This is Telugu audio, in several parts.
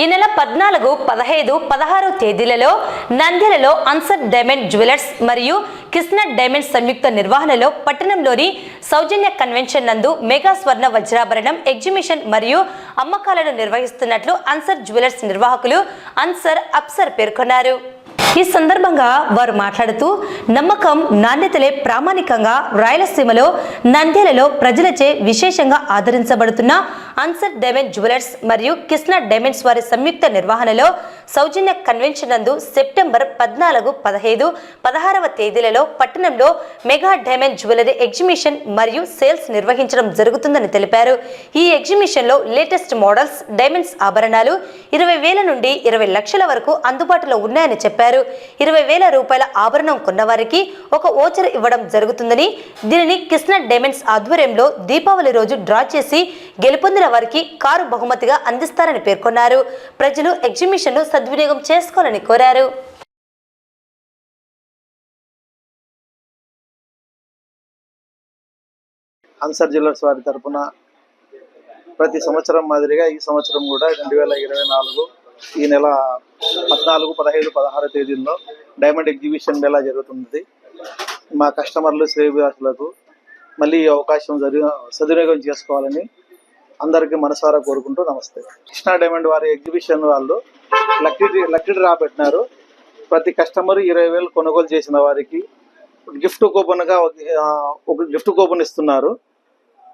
ఈ నెల పద్నాలుగు పదహైదు పదహారు తేదీలలో నంద్యాలలో అన్సర్ డైమండ్ జ్యువెలర్స్ మరియు కృష్ణ డైమండ్ సంయుక్త నిర్వహణలో పట్టణంలోని సౌజన్య కన్వెన్షన్ నందు మెగా స్వర్ణ వజ్రాభరణం ఎగ్జిబిషన్ మరియు అమ్మకాలను నిర్వహిస్తున్నట్లు అన్సర్ జ్యువెలర్స్ నిర్వాహకులు అన్సర్ అప్సర్ పేర్కొన్నారు. ఈ సందర్భంగా వారు మాట్లాడుతూ నమ్మకం నాణ్యతలే ప్రామాణికంగా రాయలసీమలో నంద్యాలలో ప్రజలచే విశేషంగా ఆదరించబడుతున్న అన్సర్ డైమండ్ జ్యువెలర్స్ మరియు కృష్ణ డైమండ్స్ వారి సంయుక్త నిర్వహణలో సౌజన్య కన్వెన్షన్ నందు సెప్టెంబర్ పద్నాలుగు పదహైదు పదహారవ తేదీలలో పట్టణంలో మెగా డైమండ్ జ్యువెలరీ ఎగ్జిబిషన్ మరియు సేల్స్ నిర్వహించడం జరుగుతుందని తెలిపారు. ఈ ఎగ్జిబిషన్లో లేటెస్ట్ మోడల్స్ డైమండ్స్ ఆభరణాలు ఇరవై వేల నుండి ఇరవై లక్షల వరకు అందుబాటులో ఉన్నాయని చెప్పారు. ఇరవై వేల రూపాయల ఆభరణం కొన్నవారికి ఒక ఓచర్ ఇవ్వడం జరుగుతుందని దీనిని కృష్ణ డైమండ్స్ ఆధ్వర్యంలో దీపావళి రోజు డ్రా చేసి గెలుపొందిన వారికి కారు బహుమతిగా అందిస్తారని పేర్కొన్నారు. ప్రజలు ఎగ్జిబిషన్ను సద్వినియోగం చేసుకోవాలని కోరారు. అన్సర్ జ్యువెలర్స్ వారి తరపున ప్రతి సంవత్సరం మాదిరిగా ఈ సంవత్సరం కూడా రెండు వేల ఇరవై నాలుగు ఈ నెల పద్నాలుగు పదహైదు పదహారు తేదీల్లో డైమండ్ ఎగ్జిబిషన్ మేళా జరుగుతుంది మా కస్టమర్లు శ్రేయభిలాషులకు మళ్ళీ ఈ అవకాశం సద్వినియోగం చేసుకోవాలని అందరికీ మనసారా కోరుకుంటూ నమస్తే. కృష్ణా డైమండ్ వారి ఎగ్జిబిషన్ వాళ్ళు లక్కీ లక్కీ డ్రా పెట్టినారు. ప్రతి కస్టమర్ ఇరవై వేలు కొనుగోలు చేసిన వారికి గిఫ్ట్ కూపన్గా ఒక- ఒక గిఫ్ట్ కూపన్ ఇస్తున్నారు.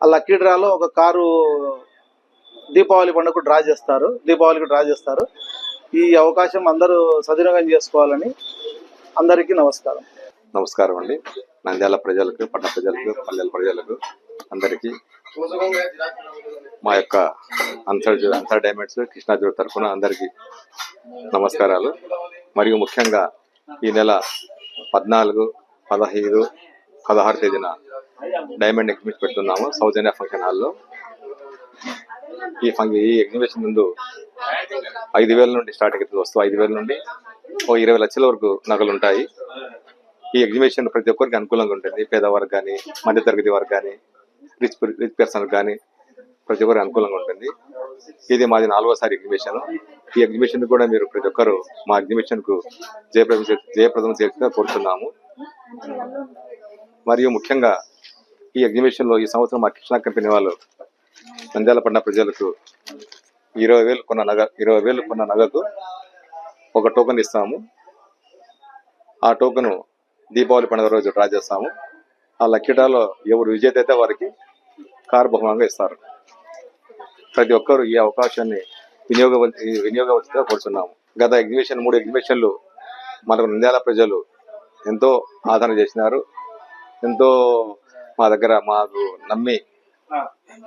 ఆ లక్కీ డ్రాలో ఒక కారు దీపావళి పండుగకు డ్రా చేస్తారు. దీపావళికి డ్రా చేస్తారు. ఈ అవకాశం అందరూ సద్వినియోగం చేసుకోవాలని అందరికీ నమస్కారం. నమస్కారం అండి. నంద్యాల ప్రజలకు పట్టణ ప్రజలకు పల్లెల ప్రజలకు అందరికీ. మా యొక్క అంతర్ అంతర్ డైమండ్స్ కృష్ణా తరఫున అందరికీ నమస్కారాలు. మరియు ముఖ్యంగా ఈ నెల పద్నాలుగు పదహైదు పదహారు తేదీన డైమండ్ ఎగ్జిబిషన్ పెడుతున్నాము సౌజన్య ఫంక్షన్ హాల్లో. ఈ ఫంక్షన్ ఈ ఎగ్జిబిషన్ ముందు ఐదు వేల నుండి స్టార్ట్ అవుతుంది వస్తువు ఐదు వేల నుండి ఓ ఇరవై లక్షల వరకు నగలు ఉంటాయి. ఈ ఎగ్జిబిషన్ ప్రతి ఒక్కరికి అనుకూలంగా ఉంటుంది. పేదవారికి కానీ మధ్యతరగతి వారికి కానీ రిచ్ రిచ్ పర్సన్ కానీ ప్రతి ఒక్కరు అనుకూలంగా ఉంటుంది. ఇది మాది నాలుగోసారి ఎగ్జిబిషన్ ఈ ఎగ్జిబిషన్ కూడా మీరు ప్రతి ఒక్కరు మా ఎగ్జిబిషన్కు జయప్రదం చే- జయప్రదం చేయాల్సిందిగా కోరుతున్నాము. మరియు ముఖ్యంగా ఈ ఎగ్జిబిషన్లో ఈ సంవత్సరం మా కృష్ణా కంపెనీ వాళ్ళు నంద్యాల పడిన ప్రజలకు ఇరవై వేలు కొన్న నగ ఇరవై వేలు కొన్న నగకు ఒక టోకెన్ ఇస్తాము. ఆ టోకెన్ దీపావళి పండుగ రోజు డ్రా చేస్తాము. ఆ లక్కీటాలో ఎవరు విజేత అయితే వారికి కారు బహుమానంగా ఇస్తారు. ప్రతి ఒక్కరు ఈ అవకాశాన్ని వినియోగ వినియోగవలసిగా కోరుతున్నాము గత ఎగ్జిబిషన్ మూడు ఎగ్జిబిషన్లు మనకు నంద్యాల ప్రజలు ఎంతో ఆదరణ చేసినారు. ఎంతో మా దగ్గర మాకు నమ్మి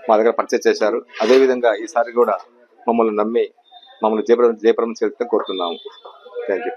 మా దగ్గర పర్చేస్ చేశారు. అదేవిధంగా ఈసారి కూడా మమ్మల్ని నమ్మి మమ్మల్ని జయప్రదం జయప్రదం చేస్తే కోరుతున్నాము. Thank you